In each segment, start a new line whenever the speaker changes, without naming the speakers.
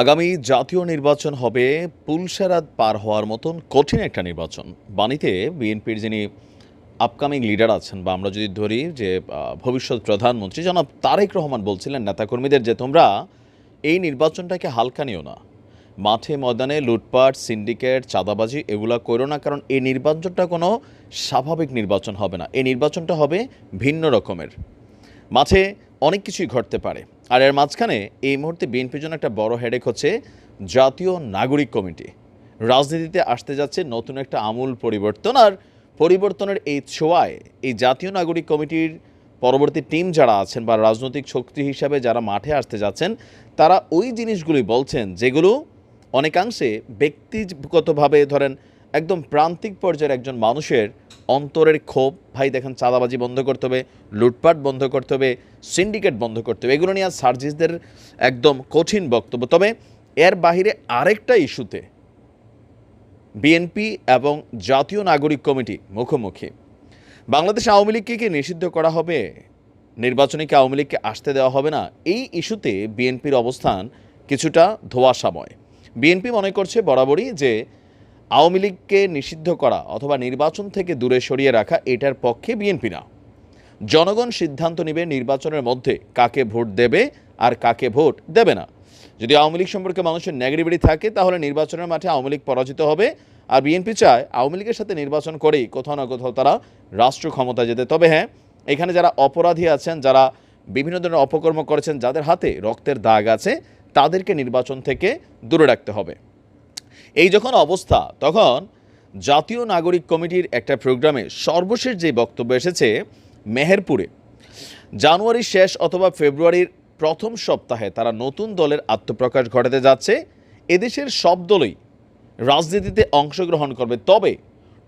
আগামী জাতীয় নির্বাচন হবে পুলসারাত পার হওয়ার মতন কঠিন একটা নির্বাচন। বাণীতে বিএনপির যিনি আপকামিং লিডার আছেন বা আমরা যদি ধরি যে ভবিষ্যৎ প্রধানমন্ত্রী, জনাব তারেক রহমান বলছিলেন, নেতাকর্মীদের যে তোমরা, এই নির্বাচনটাকে হালকা নিও না। মাঠে, ময়দানে, লুটপাট, সিন্ডিকেট, চাঁদাবাজি, এগুলা করো না, কারণ এই নির্বাচনটা কোনো স্বাভাবিক নির্বাচন হবে না। এই নির্বাচনটা হবে ভিন্ন রকমের। মাঠে অনেক কিছুই ঘটতে পারে। আর এর মাঝখানে এই মুহূর্তে বিএনপির জন্য একটা বড় হেডেক হচ্ছে জাতীয় নাগরিক কমিটি। রাজনীতিতে আসতে যাচ্ছে নতুন একটা আমূল পরিবর্তন আর পরিবর্তনের এই ছোঁয়ায় এই জাতীয় নাগরিক কমিটির পরবর্তী টিম যারা আছেন বা রাজনৈতিক শক্তি হিসাবে যারা মাঠে আসতে যাচ্ছেন, তারা ওই জিনিসগুলি বলছেন যেগুলো অনেকাংশে ব্যক্তিগতভাবে ধরেন একদম প্রান্তিক পর্যায়ের একজন মানুষের অন্তরের ক্ষোভ, ভাই দেখেন চাঁদাবাজি বন্ধ করতে হবে, লুটপাট বন্ধ করতে হবে সিন্ডিকেট বন্ধ করতে হবে, এগুলো নিয়ে আজ সার্জিসদের একদম কঠিন বক্তব্য। তবে এর বাহিরে আরেকটা ইস্যুতে বিএনপি এবং জাতীয় নাগরিক কমিটি মুখোমুখি। বাংলাদেশ আওয়ামী লীগকে কি নিষিদ্ধ করা হবে? নির্বাচনে কি আওয়ামী লীগকে আসতে দেওয়া হবে না? এই ইস্যুতে বিএনপির অবস্থান কিছুটা ধোয়াশাময়। বিএনপি মনে করছে বরাবরই যে আওয়ামী লীগকে নিষিদ্ধ করা অথবা নির্বাচন থেকে দূরে সরিয়ে রাখা এটার পক্ষে বিএনপি না। জনগণ সিদ্ধান্ত নেবে নির্বাচনের মধ্যে কাকে ভোট দেবে আর কাকে ভোট দেবে না। যদি আওয়ামী লীগ সম্পর্কে মানুষের নেগেটিভিটি থাকে, তাহলে নির্বাচনের মাঠে আওয়ামী লীগ পরাজিত হবে। আর বিএনপি চায় আওয়ামী লীগের সাথে নির্বাচন করেই কোথাও না কোথাও তারা রাষ্ট্র ক্ষমতা যেতে। তবে হ্যাঁ এখানে যারা অপরাধী আছেন, যারা বিভিন্ন ধরনের অপকর্ম করেছেন, যাদের হাতে রক্তের দাগ আছে, তাদেরকে নির্বাচন থেকে দূরে রাখতে হবে। এই যখন অবস্থা, তখন জাতীয় নাগরিক কমিটির একটা প্রোগ্রামে সর্বশেষ যে বক্তব্য এসেছে, মেহেরপুরে। জানুয়ারির শেষ অথবা ফেব্রুয়ারির প্রথম সপ্তাহে তারা নতুন দলের আত্মপ্রকাশ ঘটাতে যাচ্ছে। এদেশের সব দলই রাজনীতিতে অংশগ্রহণ করবে। তবে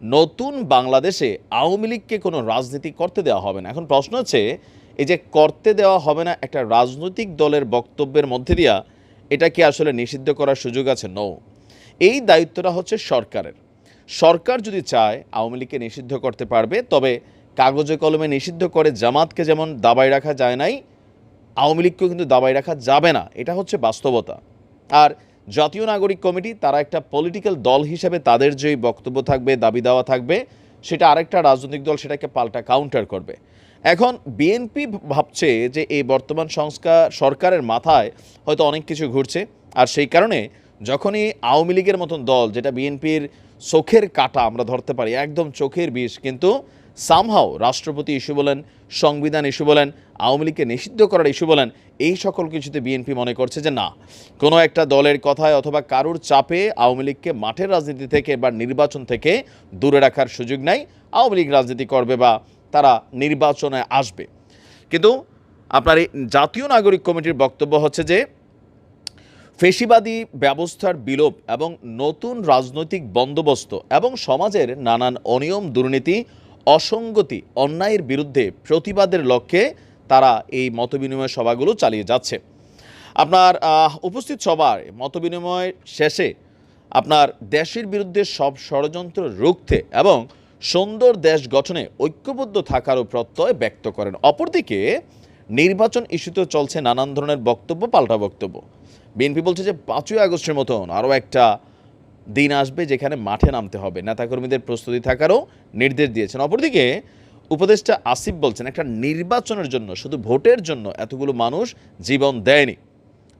নতুন বাংলাদেশে আওয়ামী লীগকে কোনো রাজনীতি করতে দেওয়া হবে না। এখন প্রশ্ন হচ্ছে, এই যে করতে দেওয়া হবে না একটা রাজনৈতিক দলের বক্তব্যের মধ্যে দিয়া, এটা কি আসলে নিষিদ্ধ করার সুযোগ আছে? নৌ এই দায়িত্বটা হচ্ছে সরকারের। সরকার যদি চায় আওয়ামী লীগকে নিষিদ্ধ করতে পারবে, তবে কাগজে কলমে নিষিদ্ধ করে জামাতকে যেমন দাবায় রাখা যায় নাই, আওয়ামী লীগকেও কিন্তু দাবায় রাখা যাবে না। এটা হচ্ছে বাস্তবতা। আর জাতীয় নাগরিক কমিটি, তারা একটা পলিটিক্যাল দল হিসেবে তাদের যেই বক্তব্য থাকবে, দাবি দেওয়া থাকবে, সেটা আরেকটা রাজনৈতিক দল সেটাকে পাল্টা কাউন্টার করবে। এখন বিএনপি ভাবছে যে এই বর্তমান সংস্কার সরকারের মাথায় হয়তো অনেক কিছু ঘুরছে, আর সেই কারণে যখনই আওয়ামী লীগের মতন দল, যেটা বিএনপির চোখের কাটা, আমরা ধরতে পারি, একদম চোখের বিষ, কিন্তু সামহাও রাষ্ট্রপতি ইস্যু বলেন, সংবিধান ইস্যু বলেন, আওয়ামী লীগকে নিষিদ্ধ করার ইস্যু বলেন, এই সকল কিছুতে বিএনপি মনে করছে যে না, কোনো একটা দলের কথায় অথবা কারুর চাপে আওয়ামী লীগকে মাঠের রাজনীতি থেকে বা নির্বাচন থেকে দূরে রাখার সুযোগ নাই, আওয়ামী লীগ রাজনীতি করবে বা তারা নির্বাচনে আসবে। কিন্তু আপনার এই জাতীয় নাগরিক কমিটির বক্তব্য হচ্ছে যে ফেসিবাদী ব্যবস্থার বিলোপ এবং নতুন রাজনৈতিক বন্দোবস্ত এবং সমাজের নানান অনিয়ম, দুর্নীতি, অসঙ্গতি, অন্যায়ের বিরুদ্ধে প্রতিবাদের লক্ষ্যে তারা এই মতবিনিময় সভাগুলো চালিয়ে যাচ্ছে। আপনার উপস্থিত সবার মতবিনিময় শেষে আপনার দেশের বিরুদ্ধে সব ষড়যন্ত্র রুখতে এবং সুন্দর দেশ গঠনে ঐক্যবদ্ধ থাকারও প্রত্যয় ব্যক্ত করেন। অপরদিকে নির্বাচন ইস্যুতে চলছে নানান ধরনের বক্তব্য, পাল্টা বক্তব্য। বিএনপি বলছে যে পাঁচই আগস্টের মতন আরও একটা দিন আসবে যেখানে মাঠে নামতে হবে। নেতাকর্মীদের প্রস্তুতি থাকারও নির্দেশ দিয়েছেন। অপরদিকে উপদেষ্টা আসিফ বলছেন, একটা নির্বাচনের জন্য, শুধু ভোটের জন্য এতগুলো মানুষ জীবন দেয়নি।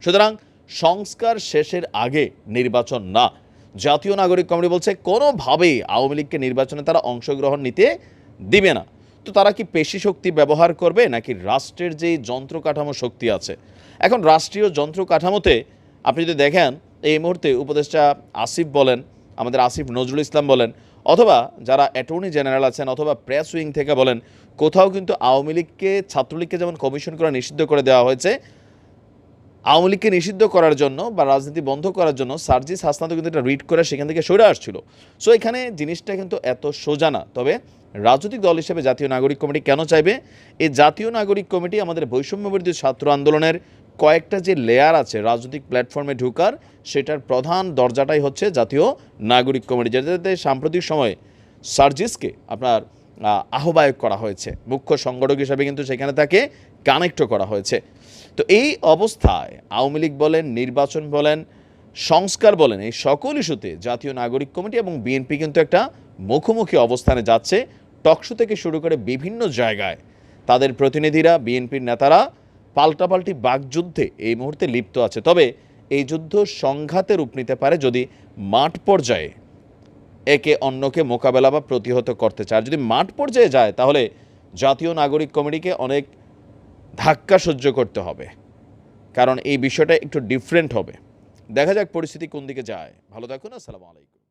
সুতরাং সংস্কার শেষের আগে নির্বাচন না। জাতীয় নাগরিক কমিটি বলছে, কোনোভাবেই আওয়ামী লীগকে নির্বাচনে তারা অংশগ্রহণ নিতে দিবে না। তো তারা কি পেশি শক্তি ব্যবহার করবে, নাকি রাষ্ট্রের যেই যন্ত্র কাঠামো শক্তি আছে এখন রাষ্ট্রীয় যন্ত্র কাঠামোতে আপনি যদি দেখেন, এই মুহূর্তে উপদেষ্টা আসিফ বলেন, আমাদের আসিফ নজরুল ইসলাম বলেন, অথবা যারা অ্যাটর্নি জেনারেল আছেন অথবা প্রেস উইং থেকে বলেন, কোথাও কিন্তু আওয়ামী লীগকে, ছাত্রলীগকে যেমন কমিশন করা নিষিদ্ধ করে দেওয়া হয়েছে, আওয়ামী লীগকে নিষিদ্ধ করার জন্য বা রাজনীতি বন্ধ করার জন্য সার্জিস হাসনাত কিন্তু এটা রিড করে সেখান থেকে সরে আসছিল। সো এখানে জিনিসটা কিন্তু এত সোজা না। তবে রাজনৈতিক দল হিসেবে জাতীয় নাগরিক কমিটি কেন চাইবে? এই জাতীয় নাগরিক কমিটি আমাদের বৈষম্যবিরোধী ছাত্র আন্দোলনের কয়েকটা যে লেয়ার আছে রাজনৈতিক প্ল্যাটফর্মে ঢুকার, সেটার প্রধান দরজাটাই হচ্ছে জাতীয় নাগরিক কমিটি, যেটাতে সাম্প্রতিক সময়ে সার্জিসকে আপনার আহ্বায়ক করা হয়েছে। মুখ্য সংগঠক হিসাবে কিন্তু সেখানে তাকে কানেক্টও করা হয়েছে। তো এই অবস্থায় আওয়ামী লীগ বলেন, নির্বাচন বলেন, সংস্কার বলেন, এই সকল ইস্যুতে জাতীয় নাগরিক কমিটি এবং বিএনপি কিন্তু একটা মুখোমুখি অবস্থানে যাচ্ছে। টকশো থেকে শুরু করে বিভিন্ন জায়গায় তাদের প্রতিনিধিরা বিএনপির নেতারা পাল্টাপাল্টি বাকযুদ্ধে এই মুহূর্তে লিপ্ত আছে। তবে এই যুদ্ধ সংঘাতে রূপ নিতে পারে যদি মাঠ পর্যায়ে একে অন্যকে মোকাবেলা বা প্রতিহত করতে চায়। যদি মাঠ পর্যায়ে যায়, তাহলে জাতীয় নাগরিক কমিটিকে অনেক ধাক্কা সহ্য করতে হবে। কারণ এই বিষয়টা একটু ডিফারেন্ট হবে। দেখা যাক পরিস্থিতি কোন দিকে যায়। ভালো থাকুন, আসসালামু আলাইকুম।